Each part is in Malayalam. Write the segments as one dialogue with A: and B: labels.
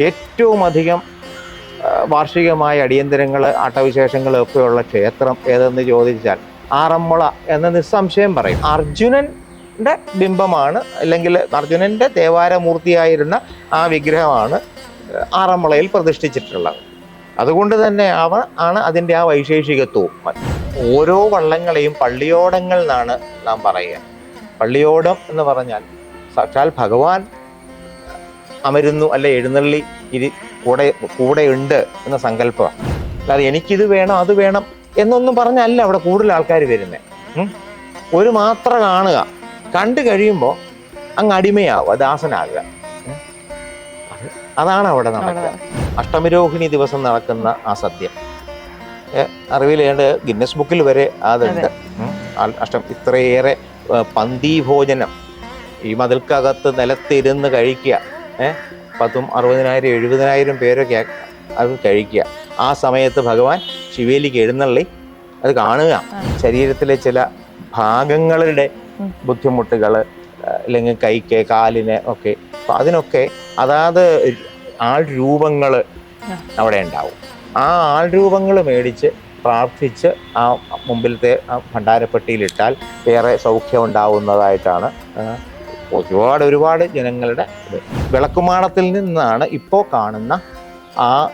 A: ഏറ്റവും അധികം വാർഷികമായ അടിയന്തരങ്ങൾ ആട്ടവിശേഷങ്ങൾ ഒക്കെയുള്ള ക്ഷേത്രം ഏതെന്ന് ചോദിച്ചാൽ ആറന്മുള എന്ന് നിസ്സംശയം പറയും. അർജുനന്റെ ബിംബമാണ് അല്ലെങ്കിൽ അർജുനന്റെ ദേവാരമൂർത്തിയായിരുന്ന ആ വിഗ്രഹമാണ് ആറന്മുളയിൽ പ്രതിഷ്ഠിച്ചിട്ടുള്ളത്. അതുകൊണ്ട് തന്നെ അവ ആണ് അതിന്റെ ആ വൈശേഷികത്വവും. ഓരോ വള്ളങ്ങളെയും പള്ളിയോടങ്ങൾ എന്നാണ് നാം പറയുക. പള്ളിയോടം എന്ന് പറഞ്ഞാൽ സാക്ഷാൽ ഭഗവാൻ അമരുന്നു അല്ലെ എഴുന്നള്ളി ഇരി കൂടെ കൂടെ ഉണ്ട് എന്ന സങ്കല്പമാണ്. അല്ലാതെ എനിക്കിത് വേണം അത് വേണം എന്നൊന്നും പറഞ്ഞല്ല അവിടെ കൂടുതൽ ആൾക്കാർ വരുന്നത് ഒരു മാത്രം കാണുക. കണ്ടു കഴിയുമ്പോൾ അങ്ങ് അടിമയാവുക ദാസനാകുക. അതാണ് അവിടെ നടക്കുക. അഷ്ടമിരോഹിണി ദിവസം നടക്കുന്ന ആ സദ്യ. അറിവിലേണ്ട് ഗിന്നസ് ബുക്കിൽ വരെ അതുണ്ട്. അഷ്ടം ഇത്രയേറെ പന്തി ഭോജനം ഈ മതിൽക്കകത്ത് നിലത്തിരുന്ന് കഴിക്കുക. ഏഹ് പത്തും അറുപതിനായിരം എഴുപതിനായിരം പേരൊക്കെ അത് കഴിക്കുക. ആ സമയത്ത് ഭഗവാൻ ശിവേലിക്ക് എഴുന്നള്ളി അത് കാണുക. ശരീരത്തിലെ ചില ഭാഗങ്ങളുടെ. ബുദ്ധിമുട്ടുകൾ അല്ലെങ്കിൽ കൈക്ക് കാലിന് ഒക്കെ. അപ്പം അതിനൊക്കെ അതാത് ആൾ രൂപങ്ങൾ. അവിടെ ഉണ്ടാവും. ആ ആൾ രൂപങ്ങൾ മേടിച്ച് പ്രാർത്ഥിച്ച് ആ മുമ്പിലത്തെ ആ ഭണ്ഡാരപ്പെട്ടിയിലിട്ടാൽ ഏറെ സൗഖ്യം ഉണ്ടാവുന്നതായിട്ടാണ് ഒരുപാട് ഒരുപാട് ജനങ്ങളുടെ ഇത്. വിളക്കുമാടത്തിൽ നിന്നാണ് ഇപ്പോൾ കാണുന്ന ആ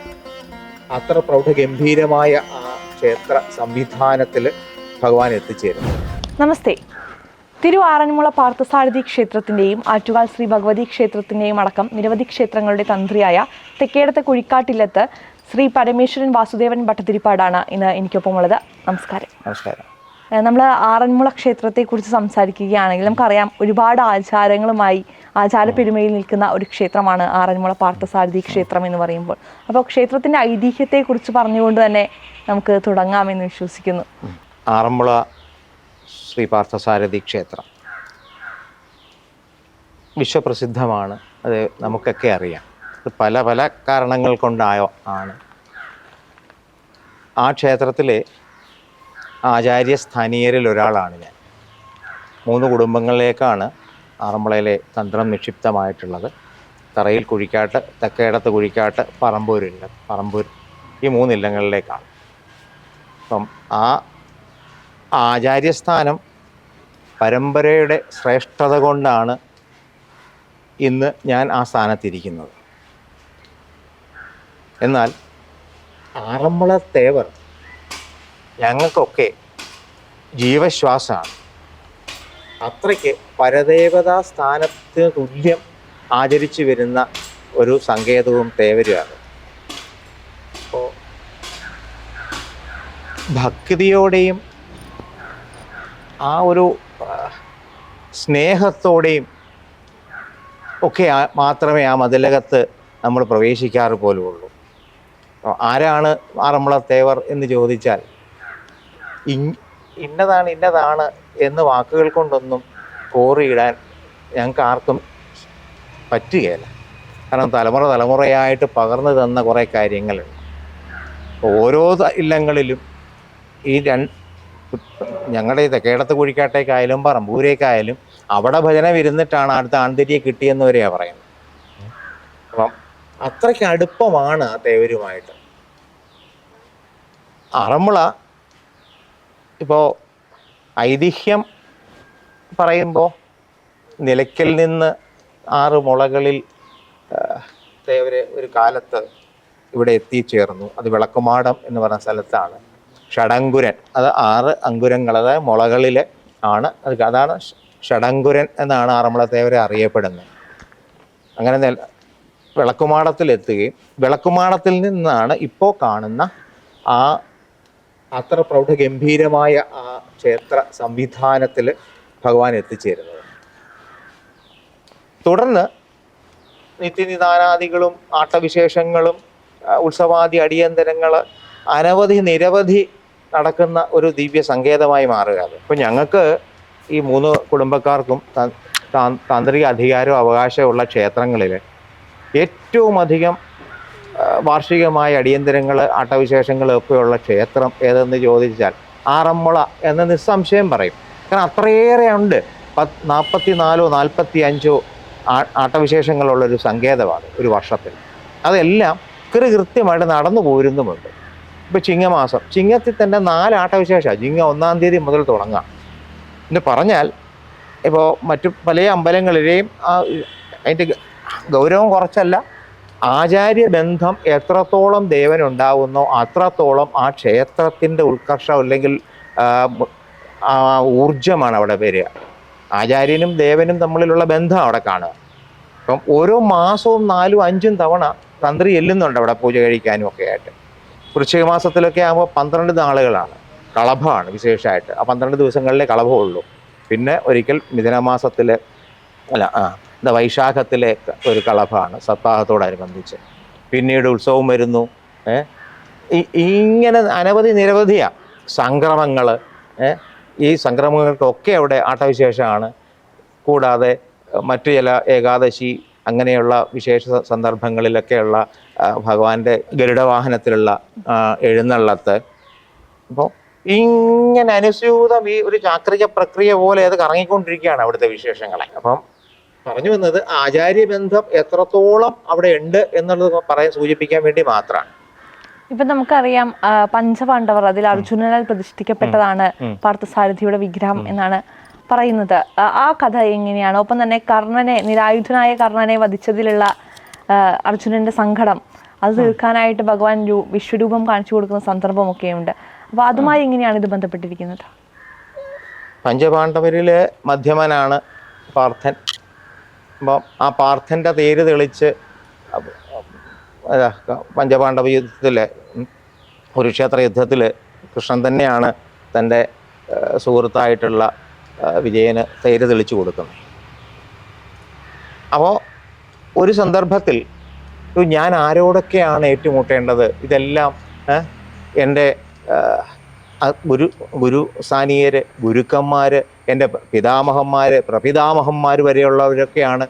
A: അത്ര പ്രൗഢഗംഭീരമായ ആ ക്ഷേത്ര സംവിധാനത്തിൽ ഭഗവാൻ എത്തിച്ചേരുന്നത്.
B: നമസ്തേ. തിരുവാറന്മുള പാർത്ഥസാരഥി ക്ഷേത്രത്തിന്റെയും ആറ്റുകാൽ ശ്രീ ഭഗവതി ക്ഷേത്രത്തിന്റെയും അടക്കം നിരവധി ക്ഷേത്രങ്ങളുടെ തന്ത്രിയായ തെക്കേടത്തെ കുഴിക്കാട്ടില്ലത്ത് ശ്രീ പരമേശ്വരൻ വാസുദേവൻ ഭട്ടതിരിപ്പാടാണ് ഇന്ന് എനിക്കൊപ്പം ഉള്ളത് നമസ്കാരം.
A: നമസ്കാരം.
B: നമ്മൾ ആറന്മുള ക്ഷേത്രത്തെക്കുറിച്ച് സംസാരിക്കുകയാണെങ്കിൽ നമുക്കറിയാം ഒരുപാട് ആചാരങ്ങളുമായി ആചാര പെരുമയിൽ നിൽക്കുന്ന ഒരു ക്ഷേത്രമാണ് ആറന്മുള പാർത്ഥസാരഥി ക്ഷേത്രം എന്ന് പറയുമ്പോൾ. അപ്പോൾ ക്ഷേത്രത്തിന്റെ ഐതിഹ്യത്തെക്കുറിച്ച് പറഞ്ഞുകൊണ്ട് തന്നെ നമുക്ക് തുടങ്ങാമെന്ന് വിശ്വസിക്കുന്നു.
A: ആറന്മുള ശ്രീ പാർത്ഥസാരഥി ക്ഷേത്രം. വിശ്വപ്രസിദ്ധമാണ്. അത് നമുക്കൊക്കെ അറിയാം. അത് പല പല കാരണങ്ങൾ കൊണ്ടായോ ആണ്. ആ ക്ഷേത്രത്തിലെ ആചാര്യസ്ഥാനീയരിൽ ഒരാളാണ് ഞാൻ. മൂന്ന് കുടുംബങ്ങളിലേക്കാണ് ആറന്മുളയിലെ തന്ത്രം നിക്ഷിപ്തമായിട്ടുള്ളത്. തറയിൽ കുഴിക്കാട്ട് തെക്കേടത്ത് കുഴിക്കാട്ട് പറമ്പൂരില്ല പറമ്പൂർ ഈ മൂന്നില്ലങ്ങളിലേക്കാണ് അപ്പം ആ ആചാര്യസ്ഥാനം പരമ്പരയുടെ ശ്രേഷ്ഠത കൊണ്ടാണ് ഇന്ന് ഞാൻ ആ സ്ഥാനത്തിരിക്കുന്നത്. എന്നാൽ ആറന്മുള തേവർ ഞങ്ങൾക്കൊക്കെ ജീവശ്വാസമാണ്. അത്രയ്ക്ക് പരദേവതാ സ്ഥാനത്തിന് തുല്യം ആചരിച്ചു വരുന്ന ഒരു സങ്കേതവും തേവരുമാണ്. അപ്പോൾ ഭക്തിയോടെയും ആ ഒരു സ്നേഹത്തോടെയും ഒക്കെ മാത്രമേ ആ മതിലകത്ത് നമ്മൾ പ്രവേശിക്കാറ് പോലുമുള്ളൂ ആരാണ് ആറന്മുള തേവർ എന്ന് ചോദിച്ചാൽ ഇന്നതാണ് ഇന്നതാണ് എന്ന് വാക്കുകൾ കൊണ്ടൊന്നും കോറിയിടാൻ ഞങ്ങൾക്ക് ആർക്കും പറ്റുകയില്ല. കാരണം തലമുറ തലമുറയായിട്ട് പകർന്നു തന്ന കുറേ കാര്യങ്ങളുണ്ട്. ഓരോ ഇല്ലങ്ങളിലും ഈ രണ്ട് ഞങ്ങളുടെ ഇത് കേടത്ത് കുഴിക്കാട്ടേക്കായാലും പറമ്പൂരേക്കായാലും അവിടെ ഭജന വിരുന്നിട്ടാണ് അടുത്ത ആൺതിരിയെ കിട്ടിയെന്ന് വരെയാ പറയുന്നത്. അപ്പം അത്രയ്ക്ക് അടുപ്പമാണ് ആ തേവരുമായിട്ട്. ഇപ്പോൾ ഐതിഹ്യം പറയുമ്പോൾ നിലയ്ക്കൽ നിന്ന് ആറ് മുളകളിൽ ആ, ഒരു കാലത്ത് ഇവിടെ എത്തിച്ചേർന്നു. അത് വിളക്കുമാടം എന്ന് പറഞ്ഞ സ്ഥലത്താണ്. ഷടങ്കുരൻ. അത് ആറ് അങ്കുരങ്ങൾ അതായത് മുളകളിൽ ആണ്. അത് അതാണ് ഷടങ്കുരൻ എന്നാണ് തേവരെ അറിയപ്പെടുന്നത്. അങ്ങനെ വിളക്കുമാടത്തിലെത്തുകയും വിളക്കുമാടത്തിൽ നിന്നാണ് ഇപ്പോൾ കാണുന്ന ആ അത്ര പ്രൗഢഗംഭീരമായ ആ ക്ഷേത്ര സംവിധാനത്തിൽ ഭഗവാൻ എത്തിച്ചേരുന്നത്. തുടർന്ന് നിത്യനിദാനാദികളും ആട്ടവിശേഷങ്ങളും ഉത്സവാദി അടിയന്തരങ്ങൾ അനവധി നിരവധി നടക്കുന്ന ഒരു ദിവ്യ സങ്കേതമായി മാറുക അത് ഇപ്പം ഞങ്ങൾക്ക് ഈ മൂന്ന് കുടുംബക്കാർക്കും താന്ത്രിക അധികാരവും അവകാശമുള്ള ക്ഷേത്രങ്ങളിൽ ഏറ്റവും അധികം വാർഷികമായ അടിയന്തരങ്ങൾ ആട്ടവിശേഷങ്ങൾ ഒക്കെയുള്ള ക്ഷേത്രം ഏതെന്ന് ചോദിച്ചാൽ ആറന്മുള എന്ന് നിസ്സംശയം പറയും. കാരണം അത്രയേറെ ഉണ്ട്. പത്ത് നാൽപ്പത്തി നാലോ നാൽപ്പത്തി അഞ്ചോ ആട്ടവിശേഷങ്ങളുള്ളൊരു സങ്കേതമാണ് ഒരു വർഷത്തിൽ. അതെല്ലാം കൃ കൃത്യമായിട്ട് നടന്നു പോരുന്നുമുണ്ട്. ഇപ്പോൾ ചിങ്ങമാസം ചിങ്ങത്തിൽ തന്നെ നാല് ആട്ടവിശേഷമാണ്. ചിങ്ങ ഒന്നാം തീയതി മുതൽ തുടങ്ങാം. എന്ന് പറഞ്ഞാൽ ഇപ്പോൾ മറ്റു പല അമ്പലങ്ങളിലെയും അതിന്റെ ഗൗരവം കുറച്ചല്ല. ആചാര്യ ബന്ധം എത്രത്തോളം ദേവൻ ദേവനുണ്ടാവുന്നോ അത്രത്തോളം ആ ക്ഷേത്രത്തിന്റെ ഉത്കർഷം അല്ലെങ്കിൽ ഊർജമാണ് അവിടെ വരിക. ആചാര്യനും ദേവനും തമ്മിലുള്ള ബന്ധം അവിടെ കാണുക. അപ്പം ഓരോ മാസവും നാലും അഞ്ചും തവണ തന്ത്രി എല്ലുന്നുണ്ട് അവിടെ പൂജ കഴിക്കാനും ഒക്കെ ആയിട്ട്. വൃശ്ചിക മാസത്തിലൊക്കെ ആകുമ്പോൾ പന്ത്രണ്ട് നാളുകളാണ്. കളഭമാണ് വിശേഷമായിട്ട് ആ പന്ത്രണ്ട് ദിവസങ്ങളിലെ കളഭമുള്ളൂ പിന്നെ ഒരിക്കൽ മിഥുനമാസത്തിൽ അല്ല ആ വൈശാഖത്തിലെ ഒരു കളഭമാണ് സപ്താഹത്തോടനുബന്ധിച്ച്. പിന്നീട് ഉത്സവം വരുന്നു. ഇങ്ങനെ അനവധി നിരവധിയാണ് സംക്രമങ്ങൾ. ഈ സംക്രമങ്ങൾക്കൊക്കെ അവിടെ ആട്ടവിശേഷമാണ്. കൂടാതെ മറ്റു ചില ഏകാദശി അങ്ങനെയുള്ള വിശേഷ സന്ദർഭങ്ങളിലൊക്കെയുള്ള ഭഗവാന്റെ ഗരുഡവാഹനത്തിലുള്ള എഴുന്നള്ളത്ത്. അപ്പോൾ ഇങ്ങനെ അനുസ്യൂതം ഈ ഒരു ചാക്രിക പ്രക്രിയ പോലെ അത് കറങ്ങിക്കൊണ്ടിരിക്കുകയാണ് അവിടുത്തെ വിശേഷങ്ങളെ. അപ്പം പറഞ്ഞു വന്നത് ആചാര്യബന്ധം എത്രത്തോളം അവിടെ ഉണ്ട് എന്നുള്ളത് പറയാൻ സൂചിപ്പിക്കാൻ വേണ്ടി മാത്രമാണ്.
B: ഇപ്പൊ നമുക്കറിയാം പഞ്ചപാണ്ഡവർ അതിൽ അർജുനനാൽ പ്രതിഷ്ഠിക്കപ്പെട്ടതാണ്. പാർത്ഥസാരഥിയുടെ വിഗ്രഹം എന്നാണ് പറയുന്നത്. ആ, കഥ എങ്ങനെയാണ്? ഒപ്പം തന്നെ കർണനെ നിരായുധനായ കർണനെ വധിച്ചതിലുള്ള അർജുനന്റെ സങ്കടം. അത് തീർക്കാനായിട്ട് ഭഗവാൻ വിശ്വരൂപം കാണിച്ചു കൊടുക്കുന്ന സന്ദർഭമൊക്കെയുണ്ട്. അപ്പൊ അതുമായി എങ്ങനെയാണ് ഇത് ബന്ധപ്പെട്ടിരിക്കുന്നത്?
A: പഞ്ചപാണ്ഡവരിലെ മധ്യമനാണ് പാർത്ഥൻ. അപ്പം ആ പാർത്ഥന്റെ തേര് തെളിച്ച് പഞ്ചപാണ്ഡവ യുദ്ധത്തിൽ കുരുക്ഷേത്ര യുദ്ധത്തിൽ കൃഷ്ണൻ തന്നെയാണ് തന്റെ സുഹൃത്തായിട്ടുള്ള വിജയന് തേര് തെളിച്ചു കൊടുക്കുന്നത്. അപ്പോൾ ഒരു സന്ദർഭത്തിൽ ഞാൻ ആരോടൊക്കെയാണ് ഏറ്റുമുട്ടേണ്ടത്? ഇതെല്ലാം എന്റെ ഗുരു ഗുരു സ്ഥാനീയർ ഗുരുക്കന്മാർ എന്റെ പിതാമഹന്മാർ പ്രപിതാമഹന്മാർ വരെയുള്ളവരൊക്കെയാണ്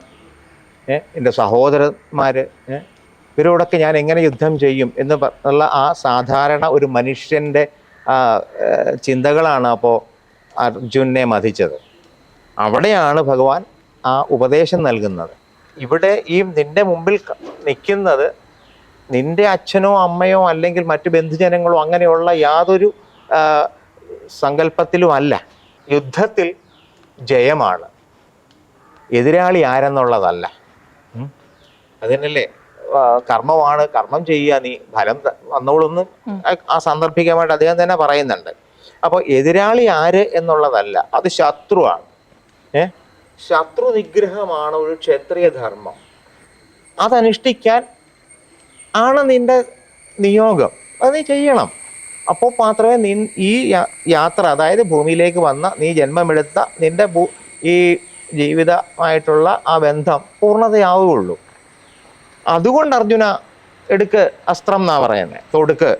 A: എന്റെ സഹോദരന്മാർ ഇവരോടൊക്കെ ഞാൻ എങ്ങനെ യുദ്ധം ചെയ്യും എന്ന് പറഞ്ഞുള്ള ആ സാധാരണ ഒരു മനുഷ്യന്റെ ചിന്തകളാണ് അപ്പോൾ അർജുനെ മതിച്ചത് അവിടെയാണ് ഭഗവാൻ ആ ഉപദേശം നൽകുന്നത്. ഇവിടെ ഈ നിന്റെ മുമ്പിൽ നിൽക്കുന്നത് നിന്റെ അച്ഛനോ അമ്മയോ അല്ലെങ്കിൽ മറ്റു ബന്ധുജനങ്ങളോ അങ്ങനെയുള്ള യാതൊരു സങ്കല്പത്തിലും അല്ല. യുദ്ധത്തിൽ ജയമാണ്. എതിരാളി ആരെന്നുള്ളതല്ല. അതിനല്ലേ കർമ്മമാണ് കർമ്മം ചെയ്യുക നീ ഫലം വന്നോളൊന്ന് ആ- ആ സാന്ദർഭികമായിട്ട് അദ്ദേഹം തന്നെ പറയുന്നുണ്ട്. അപ്പോൾ എതിരാളി ആര് എന്നുള്ളതല്ല അത് ശത്രുവാണ്. ഏ? ശത്രു നിഗ്രഹമാണ് ഒരു ക്ഷത്രിയ ധർമ്മം. അതനുഷ്ഠിക്കാൻ ആണ് നിന്റെ നിയോഗം. അത് നീ ചെയ്യണം. അപ്പോൾ മാത്രമേ നീ ഈ യാത്ര അതായത് ഭൂമിയിലേക്ക് വന്ന നീ ജന്മമെടുത്ത നിന്റെ ഭൂ ഈ ജീവിതമായിട്ടുള്ള ആ ബന്ധം പൂർണതയാവുകയുള്ളൂ. അതുകൊണ്ട് അർജുന എടുക്ക് അസ്ത്രം എന്നാ പറയുന്നത് തൊടുക്ക്.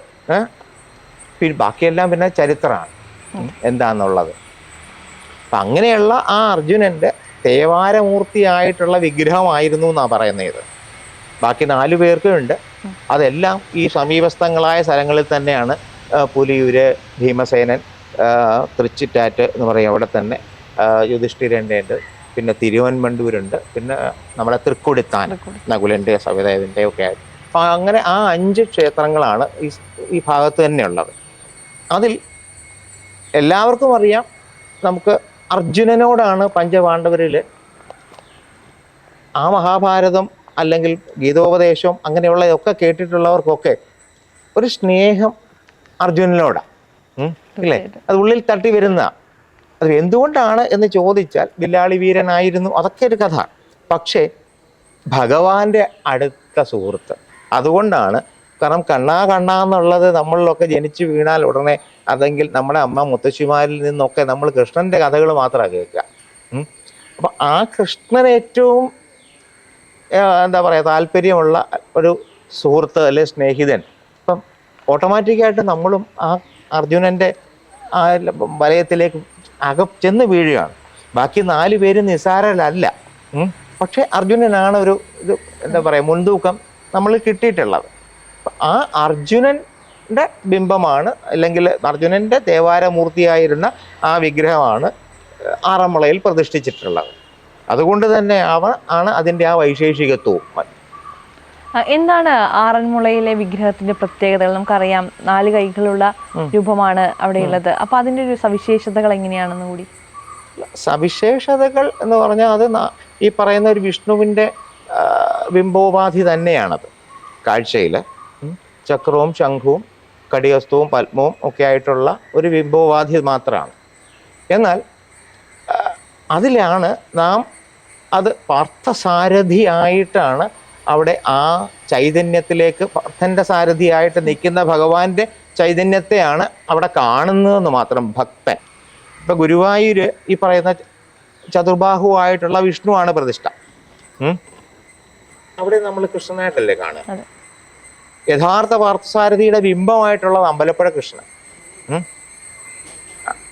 A: പിന്നെ ബാക്കിയെല്ലാം പിന്നെ ചരിത്രമാണ്. എന്താന്നുള്ളത്. അപ്പം അങ്ങനെയുള്ള ആ അർജുനന്റെ തേവാരമൂർത്തിയായിട്ടുള്ള വിഗ്രഹമായിരുന്നു എന്നാണ് പറയുന്നത് ഇത്. ബാക്കി നാലു പേർക്കും ഉണ്ട് അതെല്ലാം ഈ സമീപസ്ഥങ്ങളായ സ്ഥലങ്ങളിൽ തന്നെയാണ് പുലിയൂര് ഭീമസേനൻ തൃച്ചിറ്റാറ്റ് എന്ന് പറയും അവിടെ തന്നെ. ആ, യുധിഷ്ഠിരന്റെ ഉണ്ട് പിന്നെ തിരുവൻമണ്ടൂരുണ്ട് പിന്നെ നമ്മുടെ തൃക്കൊടിത്താനം നകുലന്റെ സവിതേവന്റെ ഒക്കെ ആയിട്ട്. അപ്പം അങ്ങനെ ആ അഞ്ച് ക്ഷേത്രങ്ങളാണ് ഈ ഈ ഭാഗത്ത് തന്നെയുള്ളത്. അതിൽ എല്ലാവർക്കും അറിയാം നമുക്ക് അർജുനനോടാണ് പഞ്ചപാണ്ഡവരിൽ ആ മഹാഭാരതം അല്ലെങ്കിൽ ഗീതോപദേശം അങ്ങനെയുള്ളതൊക്കെ കേട്ടിട്ടുള്ളവർക്കൊക്കെ ഒരു സ്നേഹം അർജുനനോടാണ് അല്ലേ ഇല്ലേ? അത് ഉള്ളിൽ തട്ടി വരുന്ന. അത് എന്തുകൊണ്ടാണ് എന്ന് ചോദിച്ചാൽ വില്ലാളി വീരനായിരുന്നു. അതൊക്കെ ഒരു കഥ. പക്ഷേ ഭഗവാന്റെ അടുത്ത സുഹൃത്ത്. അതുകൊണ്ടാണ് കാരണം കണ്ണാ കണ്ണാന്നുള്ളത് നമ്മളിലൊക്കെ ജനിച്ചു വീണാൽ ഉടനെ അതെങ്കിൽ നമ്മുടെ അമ്മ മുത്തശ്ശിമാരിൽ നിന്നൊക്കെ നമ്മൾ കൃഷ്ണന്റെ കഥകൾ മാത്രമാണ് കേൾക്കുക. അപ്പൊ ആ കൃഷ്ണൻ ഏറ്റവും എന്താ പറയുക താല്പര്യമുള്ള ഒരു സുഹൃത്ത് അല്ലെ സ്നേഹിതൻ. ഓട്ടോമാറ്റിക്കായിട്ട് നമ്മളും ആ അർജുനന്റെ ആ വലയത്തിലേക്ക് അക ചെന്ന് വീഴുകയാണ്. ബാക്കി നാല് പേര് നിസ്സാരരല്ല. പക്ഷേ അർജുനനാണ് ഒരു ഇത് എന്താ പറയുക മുൻതൂക്കം നമ്മൾ കിട്ടിയിട്ടുള്ളത്. ആ അർജുനന്റെ ബിംബമാണ് അല്ലെങ്കിൽ അർജുനന്റെ ദേവാരമൂർത്തിയായിരുന്ന ആ വിഗ്രഹമാണ് ആറന്മുളയിൽ പ്രതിഷ്ഠിച്ചിട്ടുള്ളത്. അതുകൊണ്ട് തന്നെ അവ ആണ് അതിന്റെ ആ വൈശേഷികത്വവും.
B: എന്താണ് ആറന്മുളയിലെ വിഗ്രഹത്തിന്റെ പ്രത്യേകതകൾ? നമുക്കറിയാം നാല് കൈകളുള്ള രൂപമാണ് അവിടെയുള്ളത്. അപ്പൊ അതിന്റെ ഒരു സവിശേഷതകൾ എങ്ങനെയാണെന്ന് കൂടി?
A: സവിശേഷതകൾ എന്ന് പറഞ്ഞാൽ അത് ഈ പറയുന്ന ഒരു വിഷ്ണുവിന്റെ ബിംബോപാധി തന്നെയാണത് കാഴ്ചയിൽ ചക്രവും ശംഖുവും കടിയസ്തവും പത്മവും ഒക്കെ ആയിട്ടുള്ള ഒരു ബിംബോപാധി മാത്രമാണ്. എന്നാൽ അതിലാണ് നാം അത് പാർത്ഥസാരഥിയായിട്ടാണ് അവിടെ ആ ചൈതന്യത്തിലേക്ക് ഭക്തന്റെ സാരഥിയായിട്ട് നിൽക്കുന്ന ഭഗവാന്റെ ചൈതന്യത്തെയാണ് അവിടെ കാണുന്നതെന്ന് മാത്രം ഭക്തൻ. ഇപ്പൊ ഗുരുവായൂര് ഈ പറയുന്ന ചതുർബാഹുവായിട്ടുള്ള വിഷ്ണുവാണ് പ്രതിഷ്ഠ. അവിടെ നമ്മൾ കൃഷ്ണനായിട്ടല്ലേ കാണുക. യഥാർത്ഥ പാർത്ഥസാരഥിയുടെ ബിംബമായിട്ടുള്ളത് അമ്പലപ്പുഴ കൃഷ്ണൻ.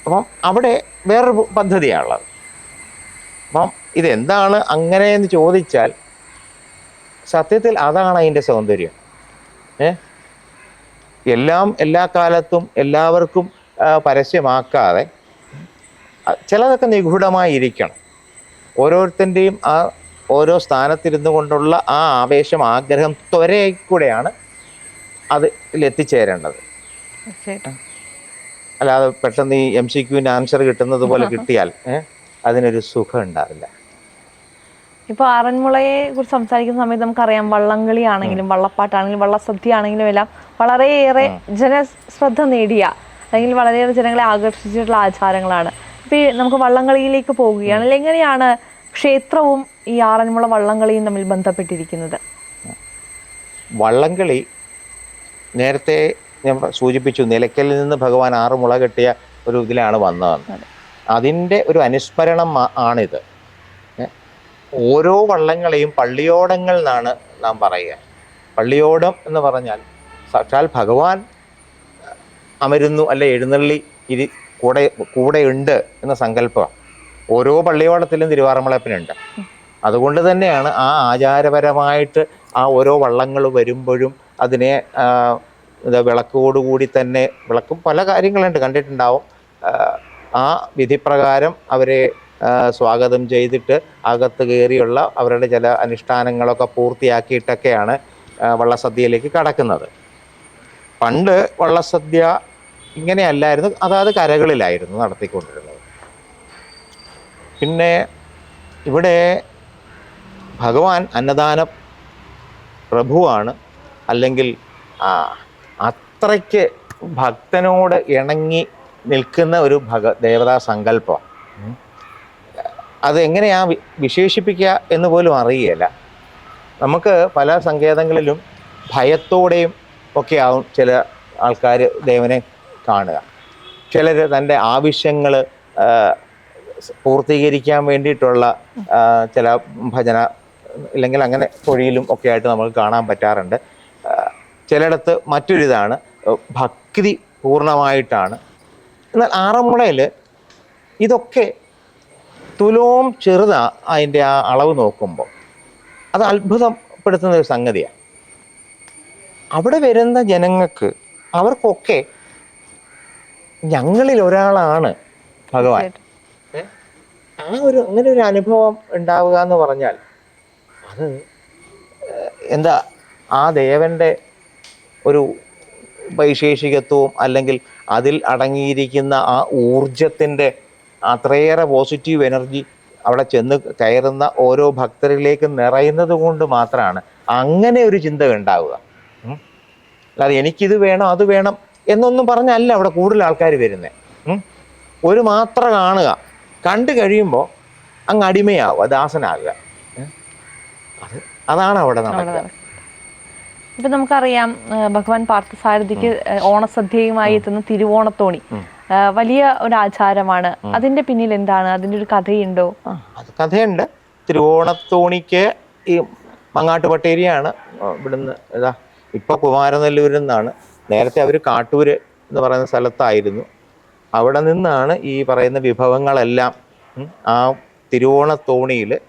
A: അപ്പം അവിടെ വേറൊരു പദ്ധതിയാണുള്ളത്. അപ്പം ഇതെന്താണ് അങ്ങനെ എന്ന് ചോദിച്ചാൽ സത്യത്തിൽ അതാണ് അതിന്റെ സൗന്ദര്യം. ഏ? എല്ലാം എല്ലാ കാലത്തും എല്ലാവർക്കും പരസ്യമാക്കാതെ ചിലതൊക്കെ നിഗൂഢമായിരിക്കണം. ഓരോരുത്തന്റെയും ആ ഓരോ സ്ഥാനത്തിരുന്നു കൊണ്ടുള്ള ആ ആവേശം ആഗ്രഹം ത്വരയിൽക്കൂടെയാണ് അതിലെത്തിച്ചേരേണ്ടത് അതിൽ എത്തിച്ചേരേണ്ടത്. അല്ലാതെ പെട്ടെന്ന് ഈ എം സി ക്യൂവിന്റെ ആൻസർ കിട്ടുന്നത് പോലെ കിട്ടിയാൽ അതിനൊരു സുഖം ഉണ്ടാവില്ല.
B: ഇപ്പൊ ആറന്മുളയെ കുറിച്ച് സംസാരിക്കുന്ന സമയത്ത് നമുക്കറിയാം വള്ളംകളി ആണെങ്കിലും വള്ളപ്പാട്ടാണെങ്കിലും വള്ളസദ്യ ആണെങ്കിലും എല്ലാം വളരെയേറെ ജനശ്രദ്ധ നേടിയ അല്ലെങ്കിൽ വളരെയേറെ ജനങ്ങളെ ആകർഷിച്ചിട്ടുള്ള ആചാരങ്ങളാണ്. ഇപ്പൊ നമുക്ക് വള്ളംകളിയിലേക്ക് പോവുകയാണെങ്കിൽ എങ്ങനെയാണ് ക്ഷേത്രവും ഈ ആറന്മുള വള്ളംകളിയും തമ്മിൽ ബന്ധപ്പെട്ടിരിക്കുന്നത്?
A: വള്ളംകളി നേരത്തെ ഞാൻ സൂചിപ്പിച്ചു നിലയ്ക്കലിൽ നിന്ന് ഭഗവാൻ ആറുമുള കെട്ടിയ ഒരു ഇതിലാണ് വന്നതെന്ന്
B: അതെ.
A: അതിന്റെ ഒരു അനുസ്മരണം ആണിത്? ഓരോ വള്ളങ്ങളെയും പള്ളിയോടങ്ങൾ എന്നാണ് നാം പറയുക. പള്ളിയോടം എന്ന് പറഞ്ഞാൽ സാക്ഷാൽ ഭഗവാൻ അമരുന്നു അല്ലെ എഴുന്നള്ളി ഇരി കൂടെ കൂടെ ഉണ്ട് എന്ന സങ്കല്പം ഓരോ പള്ളിയോടത്തിലും തിരുവാറന്മുളപ്പിനുണ്ട്. അതുകൊണ്ട് തന്നെയാണ് ആ ആചാരപരമായിട്ട് ആ ഓരോ വള്ളങ്ങൾ വരുമ്പോഴും അതിനെ വിളക്കോടുകൂടി തന്നെ വിളക്കും പല കാര്യങ്ങളുണ്ട് കണ്ടിട്ടുണ്ടാവും. ആ, വിധിപ്രകാരം അവരെ സ്വാഗതം ചെയ്തിട്ട് അകത്ത് കയറിയുള്ള അവരുടെ ചില അനുഷ്ഠാനങ്ങളൊക്കെ പൂർത്തിയാക്കിയിട്ടൊക്കെയാണ് വള്ളസദ്യയിലേക്ക് കടക്കുന്നത്. പണ്ട് വള്ളസദ്യ ഇങ്ങനെയല്ലായിരുന്നു അതാത് കരകളിലായിരുന്നു നടത്തിക്കൊണ്ടിരുന്നത്. പിന്നെ ഇവിടെ ഭഗവാൻ അന്നദാന പ്രഭുവാണ് അല്ലെങ്കിൽ അത്രയ്ക്ക് ഭക്തനോട് ഇണങ്ങി നിൽക്കുന്ന ഒരു ഭഗ ദേവതാ സങ്കല്പം അത് എങ്ങനെയാ വിശേഷിപ്പിക്കുക എന്ന് പോലും അറിയുകയില്ല. നമുക്ക് പല സങ്കേതങ്ങളിലും ഭയത്തോടെയും ഒക്കെ ആവും ചില ആൾക്കാർ ദേവനെ കാണുക. ചിലർ തന്റെ ആവശ്യങ്ങൾ പൂർത്തീകരിക്കാൻ വേണ്ടിയിട്ടുള്ള ചില ഭജന ഇല്ലെങ്കിൽ അങ്ങനെ തൊഴിലും ഒക്കെ ആയിട്ട് നമുക്ക് കാണാൻ പറ്റാറുണ്ട്. ചിലയിടത്ത് മറ്റൊരിതാണ് ഭക്തി പൂർണമായിട്ടാണ്. എന്നാൽ ആറന്മുളയിൽ ഇതൊക്കെ തുലോം ചെറുതാ അതിന്റെ ആ അളവ് നോക്കുമ്പോൾ. അത് അത്ഭുതപ്പെടുത്തുന്ന ഒരു സംഗതിയാണ്. അവിടെ വരുന്ന ജനങ്ങൾക്ക് അവർക്കൊക്കെ ഞങ്ങളിൽ ഒരാളാണ് ഭഗവാൻ. ആ ഒരു അങ്ങനെ ഒരു അനുഭവം ഉണ്ടാവുക എന്ന് പറഞ്ഞാൽ അത് എന്താ ആ ദേവന്റെ ഒരു വൈശേഷികത്വവും അല്ലെങ്കിൽ അതിൽ അടങ്ങിയിരിക്കുന്ന ആ ഊർജത്തിന്റെ അത്രയേറെ പോസിറ്റീവ് എനർജി അവിടെ ചെന്ന് കയറുന്ന ഓരോ ഭക്തരിലേക്ക് നിറയുന്നത് കൊണ്ട് മാത്രമാണ് അങ്ങനെ ഒരു ചിന്ത ഉണ്ടാവുക. അല്ലാതെ എനിക്കിത് വേണം അത് വേണം എന്നൊന്നും പറഞ്ഞല്ല അവിടെ കൂടുതൽ ആൾക്കാർ വരുന്നത് ഒരു മാത്രം കാണുക. കണ്ടു കഴിയുമ്പോൾ അങ്ങ് അടിമയാവുക ദാസനാകുക. അത് അതാണ് അവിടെ നടക്കുക.
B: ഇപ്പൊ നമുക്കറിയാം ഭഗവാൻ പാർത്ഥസാരഥിക്ക് ഓണസദ്യയുമായി എത്തുന്ന തിരുവോണത്തോണി. വലിയ ഒരു ആചാരമാണ് അതിന്റെ പിന്നിൽ എന്താണ്? അതിന്റെ ഒരു കഥയുണ്ടോ?
A: അത് കഥയുണ്ട്. തിരുവോണത്തോണിക്ക് ഈ മങ്ങാട്ടുപട്ടേരിയാണ്. ഇവിടുന്ന് ഇതാ ഇപ്പൊ കുമാരനെല്ലൂരിൽ നിന്നാണ് നേരത്തെ അവർ കാട്ടൂര് എന്ന് പറയുന്ന സ്ഥലത്തായിരുന്നു. അവിടെ നിന്നാണ് ഈ പറയുന്ന വിഭവങ്ങളെല്ലാം ആ തിരുവോണത്തോണിയിൽ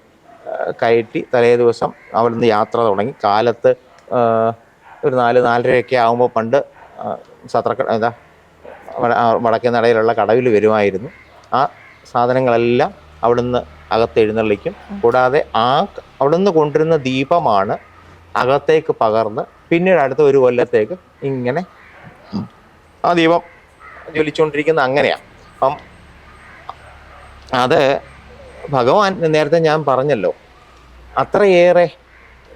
A: കയറ്റി തലേ ദിവസം അവിടെ നിന്ന് യാത്ര തുടങ്ങി. കാലത്ത് ഒരു നാല് നാലരയൊക്കെ ആകുമ്പോൾ പണ്ട് വട- ആ, വടക്കേ നടയിലുള്ള കടവിൽ വരുമായിരുന്നു. ആ സാധനങ്ങളെല്ലാം അവിടുന്ന് അകത്ത് എഴുന്നള്ളിക്കും കൂടാതെ ആ അവിടുന്ന് കൊണ്ടിരുന്ന ദീപമാണ് അകത്തേക്ക് പകർന്ന് പിന്നീട് അടുത്ത ഒരു കൊല്ലത്തേക്ക് ഇങ്ങനെ ആ ദീപം ജ്വലിച്ചുകൊണ്ടിരിക്കുന്ന അങ്ങനെയാണ് അപ്പം അത് ഭഗവാൻ നേരത്തെ ഞാൻ പറഞ്ഞല്ലോ അത്രയേറെ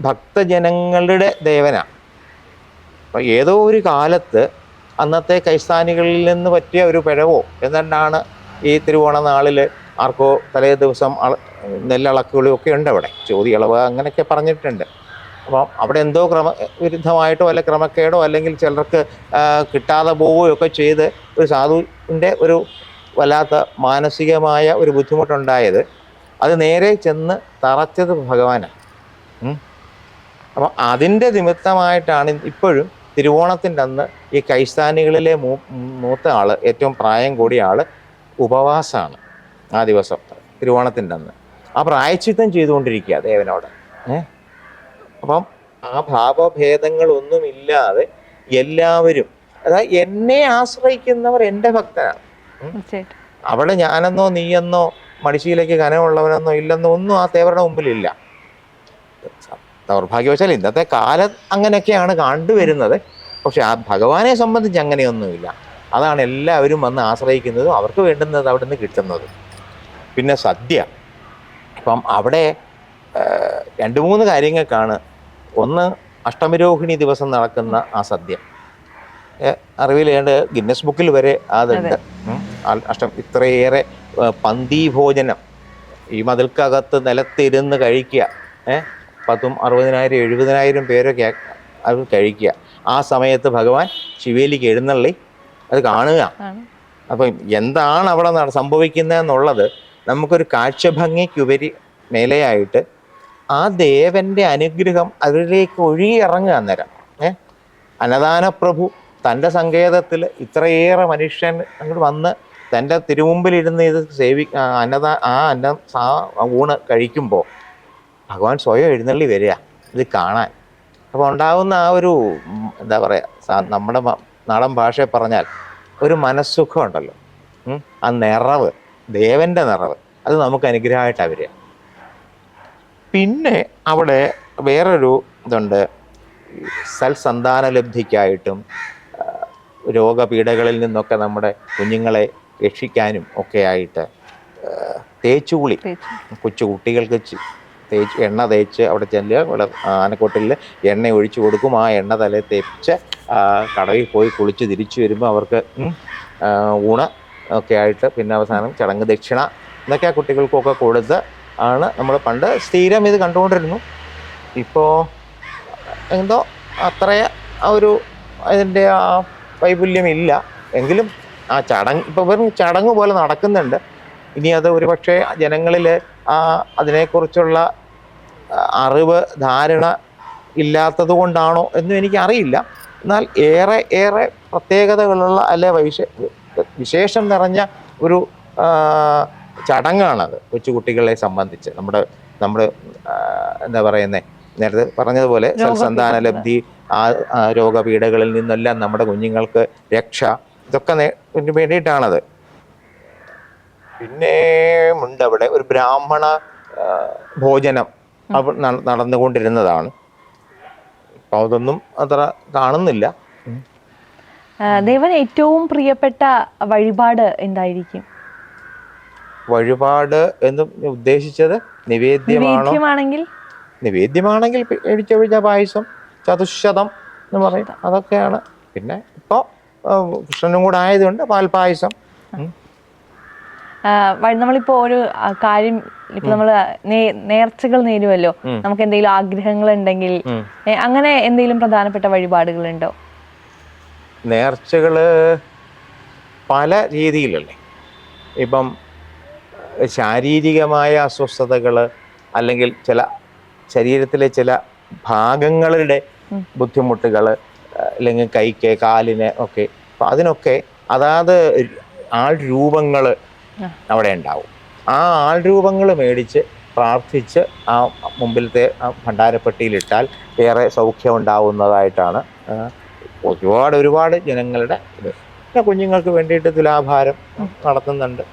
A: ഭക്തജനങ്ങളുടെ ദേവനാണ് അപ്പം ഏതോ ഒരു കാലത്ത് അന്നത്തെ കൈസ്ഥാനികളിൽ നിന്ന് പറ്റിയ ഒരു പിഴവോ? എന്നാണ് ഈ തിരുവോണ നാളിൽ ആർക്കോ തലേ ദിവസം നെല്ലളക്കുകളും ഒക്കെ ഉണ്ട് അവിടെ. ചോതി ഇളവ് അങ്ങനെയൊക്കെ പറഞ്ഞിട്ടുണ്ട്. അപ്പം അവിടെ എന്തോ ക്രമ വിരുദ്ധമായിട്ടോ അല്ലെ ക്രമക്കേടോ അല്ലെങ്കിൽ ചിലർക്ക് കിട്ടാതെ പോവുകയോ ഒക്കെ ചെയ്ത് ഒരു സാധുവിന്റെ ഒരു വല്ലാത്ത മാനസികമായ ഒരു ബുദ്ധിമുട്ടുണ്ടായത്. അത് നേരെ ചെന്ന് തറച്ചത് ഭഗവാനാണ്. അപ്പം അതിന്റെ നിമിത്തമായിട്ടാണ് ഇപ്പോഴും തിരുവോണത്തിന്റെ അന്ന് ഈ കൈസ്ഥാനികളിലെ മൂ മൂത്ത ആൾ ഏറ്റവും പ്രായം കൂടിയ ആൾ ഉപവാസമാണ് ആ ദിവസം തിരുവോണത്തിന്റെ അന്ന്. ആ പ്രായച്ചിത്തം ചെയ്തുകൊണ്ടിരിക്കുക ദേവനോട്. ഏ? അപ്പം ആ ഭാവഭേദങ്ങളൊന്നുമില്ലാതെ എല്ലാവരും അതായത് എന്നെ ആശ്രയിക്കുന്നവർ എന്റെ ഭക്തനാണ് അവിടെ ഞാനെന്നോ നീയെന്നോ മടിശീലയ്ക്ക് കനമുള്ളവനെന്നോ ഇല്ലെന്നോ ഒന്നും ആ തേവരുടെ മുമ്പിലില്ല. ദൗർഭാഗ്യവശാൽ ഇന്നത്തെ കാലം അങ്ങനെയൊക്കെയാണ് കണ്ടുവരുന്നത്. പക്ഷെ ആ ഭഗവാനെ സംബന്ധിച്ച് അങ്ങനെയൊന്നുമില്ല. അതാണ് എല്ലാവരും വന്ന് ആശ്രയിക്കുന്നതും അവർക്ക് വേണ്ടുന്നത് അവിടെ നിന്ന് കിട്ടുന്നത്. പിന്നെ സദ്യ. അപ്പം അവിടെ രണ്ട് മൂന്ന് കാര്യങ്ങൾക്കാണ്. ഒന്ന് അഷ്ടമിരോഹിണി ദിവസം നടക്കുന്ന ആ സദ്യ. അറിവില്ലേണ്ട് അറിവിലേണ്ട് ഗിന്നസ് ബുക്കിൽ വരെ അതുണ്ട്. അഷ്ടം ഇത്രയേറെ പന്തി ഭോജനം ഈ മതിൽക്കകത്ത് നിലത്തിരുന്ന് കഴിക്കുക. ഏ പത്തും അറുപതിനായിരം എഴുപതിനായിരം പേരൊക്കെ അത് കഴിക്കുക. ആ സമയത്ത് ഭഗവാൻ ശിവേലിക്ക് എഴുന്നള്ളി അത് കാണുക. അപ്പം എന്താണ് അവിടെ നട സംഭവിക്കുന്നതെന്നുള്ളത് നമുക്കൊരു കാഴ്ചഭംഗിക്കുപരി മേലെയായിട്ട് ആ ദേവന്റെ അനുഗ്രഹം അവരിലേക്ക് ഒഴുകിയിറങ്ങുക അന്നേരം. ഏ? അന്നദാനപ്രഭു തന്റെ സങ്കേതത്തിൽ ഇത്രയേറെ മനുഷ്യൻ അങ്ങോട്ട് വന്ന് തന്റെ തിരുമുമ്പിലിരുന്ന് ഇത് സേവി അന്നദാ ആ അന്നം ആ ഊണ് കഴിക്കുമ്പോൾ ഭഗവാൻ സ്വയം എഴുന്നള്ളി വരിക ഇത് കാണാൻ. അപ്പോൾ ഉണ്ടാകുന്ന ആ ഒരു എന്താ പറയുക നമ്മുടെ നാടൻ ഭാഷയിൽ പറഞ്ഞാൽ ഒരു മനസ്സുഖം ഉണ്ടല്ലോ. ആ നിറവ് ദേവന്റെ നിറവ് അത് നമുക്ക് അനുഗ്രഹമായിട്ടാണ് വരിക. പിന്നെ അവിടെ വേറൊരു ഇതുണ്ട് സൽസന്താന ലബ്ധിക്കായിട്ടും ആ, രോഗപീഠകളിൽ നിന്നൊക്കെ നമ്മുടെ കുഞ്ഞുങ്ങളെ രക്ഷിക്കാനും ഒക്കെ ആയിട്ട് തേച്ചുകുളി കൊച്ചു കുട്ടികൾക്ക് തേച്ച് എണ്ണ തേച്ച് അവിടെ ചെല്ലുക. ഇവിടെ ആനക്കൊട്ടിൽ എണ്ണ ഒഴിച്ചു കൊടുക്കും. ആ എണ്ണ തലയിൽ ആ, കടവിൽ പോയി കുളിച്ച് തിരിച്ചു വരുമ്പോൾ അവർക്ക് ഊണ് ഒക്കെ ആയിട്ട് പിന്നെ അവസാനം ചടങ്ങ് ദക്ഷിണ എന്നൊക്കെ ആ കുട്ടികൾക്കൊക്കെ കൊടുത്ത് ആണ് നമ്മൾ പണ്ട് സ്ഥിരം ഇത് കണ്ടുകൊണ്ടിരുന്നു. ഇപ്പോൾ എന്തോ അത്ര ആ ഒരു അതിന്റെ ആ വൈപുല്യം ഇല്ല എങ്കിലും ആ ചടങ്ങ് ഇപ്പോൾ വെറും ചടങ്ങ് പോലെ നടക്കുന്നുണ്ട്. ഇനി അത് ഒരു പക്ഷേ ജനങ്ങളിൽ അതിനെക്കുറിച്ചുള്ള അറിവ് ധാരണ ഇല്ലാത്തത് കൊണ്ടാണോ എന്നും എനിക്കറിയില്ല എന്നാൽ ഏറെ ഏറെ പ്രത്യേകതകളുള്ള അല്ലെ വൈശ വിശേഷം നിറഞ്ഞ ഒരു ചടങ്ങാണത് കൊച്ചുകുട്ടികളെ സംബന്ധിച്ച്. നമ്മുടെ നമ്മുടെ എന്താ പറയുന്നത് നേരത്തെ പറഞ്ഞതുപോലെ സൽസന്താന ലബ്ധി ആ രോഗപീഠകളിൽ നിന്നെല്ലാം നമ്മുടെ കുഞ്ഞുങ്ങൾക്ക് രക്ഷ ഇതൊക്കെ വേണ്ടിയിട്ടാണത്. പിന്നെ ഉണ്ട് അവിടെ ഒരു ബ്രാഹ്മണ ഭോജനം നടന്നുകൊണ്ടിരുന്നതാണ്. അപ്പോൾ അതൊന്നും അത്ര കാണുന്നില്ല.
B: ദേവൻ ഏറ്റവും പ്രിയപ്പെട്ട വഴിപാട് എന്തായിരിക്കും?
A: വഴിപാട് എന്ന് ഉദ്ദേശിച്ചത് നിവേദ്യമാണോ?
B: നിവേദ്യമാണെങ്കിൽ?
A: നിവേദ്യമാണെങ്കിൽ എടിച്ചൊഴിച്ച പായസം ചതുശതം എന്ന് പറയും. അതൊക്കെയാണ്. പിന്നെ ഇപ്പോൾ കൃഷ്ണനും കൂടെ ആയതുകൊണ്ട് പാൽപ്പായസം
B: നമ്മളിപ്പോ ഒരു കാര്യം ഇപ്പൊ നമ്മൾ നേ- നേർച്ചകൾ നേരുമല്ലോ നമുക്ക് എന്തെങ്കിലും ആഗ്രഹങ്ങൾ ഉണ്ടെങ്കിൽ അങ്ങനെ എന്തെങ്കിലും പ്രധാനപ്പെട്ട വഴിപാടുകൾ ഉണ്ടോ
A: നേർച്ചകൾ പല രീതിയിലല്ലേ. ഇപ്പം ശാരീരികമായ അസ്വസ്ഥതകൾ അല്ലെങ്കിൽ ചില ശരീരത്തിലെ ചില ഭാഗങ്ങളുടെ. ബുദ്ധിമുട്ടുകൾ അല്ലെങ്കിൽ കൈക്ക് കാലിന് ഒക്കെ. അപ്പം അതിനൊക്കെ അതാത് ആൾ രൂപങ്ങൾ. അവിടെ ഉണ്ടാവും. ആ ആൾ രൂപങ്ങൾ മേടിച്ച് പ്രാർത്ഥിച്ച് ആ മുമ്പിലത്തെ ആ ഭണ്ഡാരപ്പെട്ടിയിലിട്ടാൽ ഏറെ സൗഖ്യം ഉണ്ടാവുന്നതായിട്ടാണ് ഒരുപാട് ഒരുപാട് ജനങ്ങളുടെ ഇത്. പിന്നെ കുഞ്ഞുങ്ങൾക്ക് വേണ്ടിയിട്ട് തുലാഭാരം നടത്തുന്നുണ്ട്.